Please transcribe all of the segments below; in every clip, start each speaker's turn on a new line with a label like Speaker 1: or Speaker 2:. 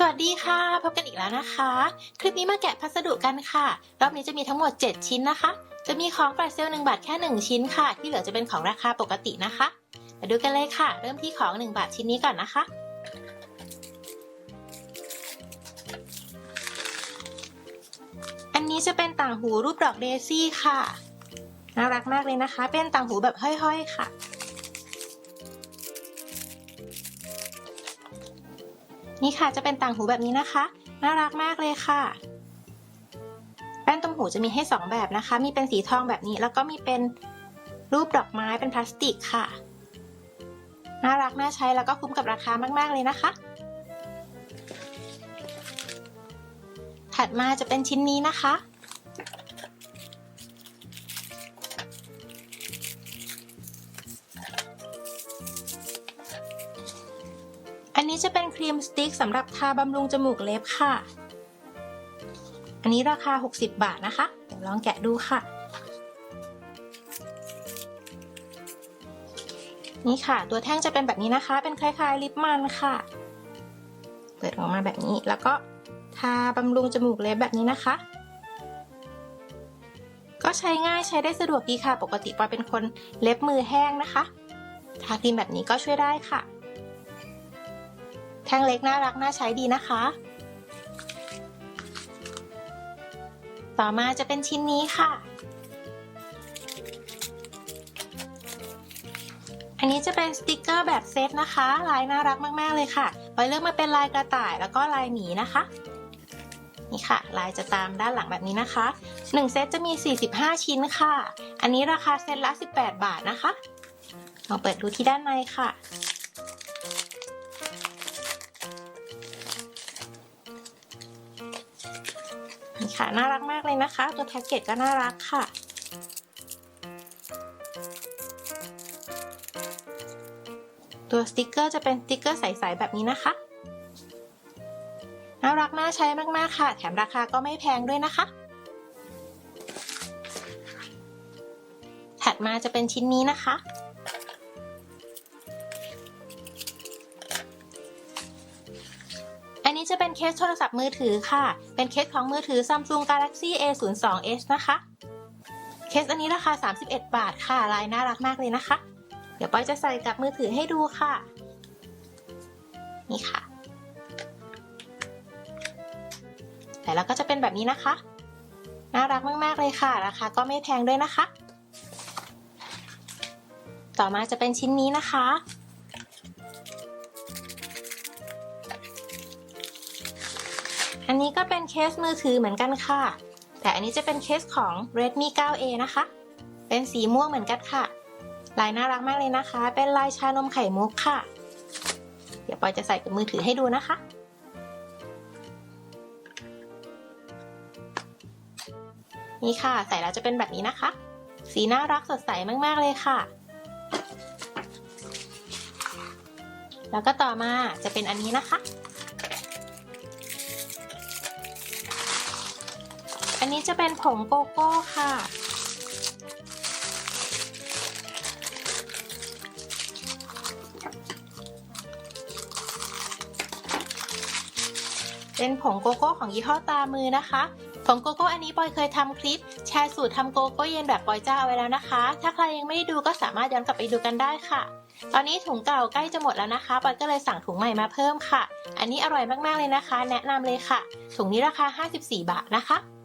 Speaker 1: สวัสดีค่ะ พบกันอีกแล้วนะคะ คลิปนี้มาแกะพัสดุกันค่ะ รอบนี้จะมีทั้งหมด 7 ชิ้นนะคะ จะมีของแฟลชเซล1บาทแค่ 1 ชิ้นค่ะ ที่เหลือจะเป็นของราคาปกตินะคะ มาดูกันเลยค่ะ เริ่มที่ของ 1 บาทชิ้นนี้ก่อนนะคะ อันนี้จะเป็นต่างหูรูปดอกเดซี่ค่ะ น่ารักมากเลยนะคะ เป็นต่างหูแบบห้อยๆค่ะ นี่ค่ะจะเป็นต่างหูแบบนี้นะคะ น่ารักมากเลยค่ะ แป้นต้มหูจะมีให้ 2 แบบนะคะ มีเป็นสีทองแบบนี้ แล้วก็มีเป็นรูปดอกไม้เป็นพลาสติกค่ะ น่ารักน่าใช้แล้วก็คุ้มกับราคามาก ๆ เลยนะคะ ถัดมาจะเป็นชิ้นนี้นะคะ นนี้จะเป็นครีมสติ๊กสำหรับทาบำรุงจมูกเล็บค่ะ อันนี้ราคา 60 บาทนะคะ เดี๋ยวลองแกะดูค่ะ นี่ค่ะ ตัวแท่งจะเป็นแบบนี้นะคะ เป็นคล้ายๆลิปมันค่ะ เปิดออกมาแบบนี้ แล้วก็ทาบำรุงจมูกเล็บแบบนี้นะคะ ก็ใช้ง่ายใช้ได้สะดวกดีค่ะ ปกติปอยเป็นคนเล็บมือแห้งนะคะ ทาครีมแบบนี้ก็ช่วยได้ค่ะ แท่งเล็กน่ารักน่าใช้ดีนะคะ ต่อมาจะเป็นชิ้นนี้ค่ะ อันนี้จะเป็นสติกเกอร์แบบเซตนะคะ ลายน่ารักมาก ๆ เลยค่ะไว้เลือกมาเป็นลายกระต่ายแล้วก็ลายหมีนะคะ นี่ค่ะ ลายจะตามด้านหลังแบบนี้นะคะ 1 เซตจะมี 45 ชิ้นค่ะ อันนี้ราคาเซตละ 18 บาทนะคะลองเปิดดูที่ด้านในค่ะ นี่ค่ะน่ารักมากเลยนะคะ ตัวแพ็กเกจก็น่ารักค่ะ ตัวสติกเกอร์จะเป็นสติกเกอร์ใสๆแบบนี้นะคะน่ารักน่าใช้มากๆค่ะ แถมราคาก็ไม่แพงด้วยนะคะ ถัดมาจะเป็นชิ้นนี้นะคะ นี้จะเป็นเคสโทรศัพท์มือถือค่ะ เป็นเคสของมือถือ Samsung Galaxy A02s นะคะ เคสอันนี้ราคา 31 บาทค่ะ ลายน่ารักมากเลยนะคะ เดี๋ยวปอยจะใส่กับมือถือให้ดูค่ะ นี่ค่ะ แต่แล้วก็จะเป็นแบบนี้นะคะ น่ารักมาก ๆ เลยค่ะ ราคาก็ไม่แพงด้วยนะคะ ต่อมาจะเป็นชิ้นนี้นะคะ อันนี้ก็เป็นเคสมือถือเหมือนกันค่ะ แต่อันนี้จะเป็นเคสของ Redmi 9A นะคะ เป็นสีม่วงเหมือนกันค่ะ ลายน่ารักมากเลยนะคะ เป็นลายชานมไข่มุกค่ะ เดี๋ยวปอยจะใส่กับมือถือให้ดูนะคะ นี่ค่ะ ใส่แล้วจะเป็นแบบนี้นะคะ สีน่ารักสดใสมากๆเลยค่ะแล้วก็ต่อมาจะเป็นอันนี้นะคะ อันนี้จะเป็นผงโกโก้ค่ะ เป็นผงโกโก้ของยี่ห้อตามือนะคะผงโกโก้อันนี้ปอยเคยทำคลิป แชร์สูตรทำโกโก้เย็นแบบปอยเจ้าเอาไว้แล้วนะคะ ถ้าใครยังไม่ได้ดูก็สามารถย้อนกลับไปดูกันได้ค่ะ ตอนนี้ถุงเก่าใกล้จะหมดแล้วนะคะปอยก็เลยสั่งถุงใหม่มาเพิ่มค่ะ อันนี้อร่อยมากๆเลยนะคะ แนะนำเลยค่ะ ถุงนี้ราคา 54 บาทนะคะ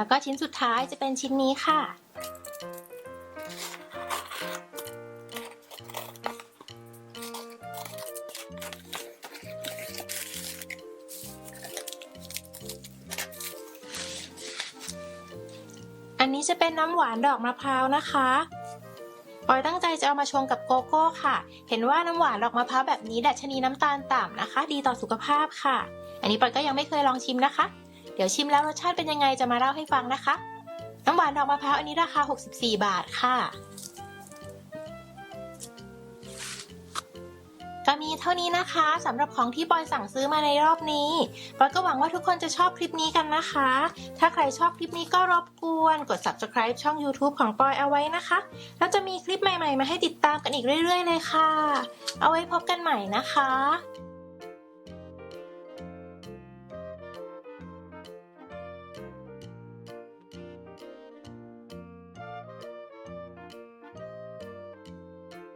Speaker 1: แล้วก็ชิ้นสุดท้ายจะเป็นชิ้นนี้ค่ะ อันนี้จะเป็นน้ำหวานดอกมะพร้าวนะคะปอยตั้งใจจะเอามาชงกับโกโก้ค่ะ เห็นว่าน้ำหวานดอกมะพร้าวแบบนี้ดัชนีน้ำตาลต่ำนะคะ ดีต่อสุขภาพค่ะ อันนี้ปอยก็ยังไม่เคยลองชิมนะคะ เดี๋ยวชิมแล้วรสชาติเป็นยังไงจะมาเล่าให้ฟังนะคะ น้ำหวานดอกมะพร้าวอันนี้ราคา 64 บาทค่ะ ก็มีเท่านี้นะคะสำหรับของที่ปอยสั่งซื้อมาในรอบนี้ปอยก็หวังว่าทุกคนจะชอบคลิปนี้กันนะคะ ถ้าใครชอบคลิปนี้ก็รบกวนกด subscribe ช่อง YouTube ของปอยเอาไว้นะคะ แล้วจะมีคลิปใหม่ๆ มาให้ติดตามกันอีกเรื่อย ๆ เลยค่ะ เอาไว้พบกันใหม่นะคะ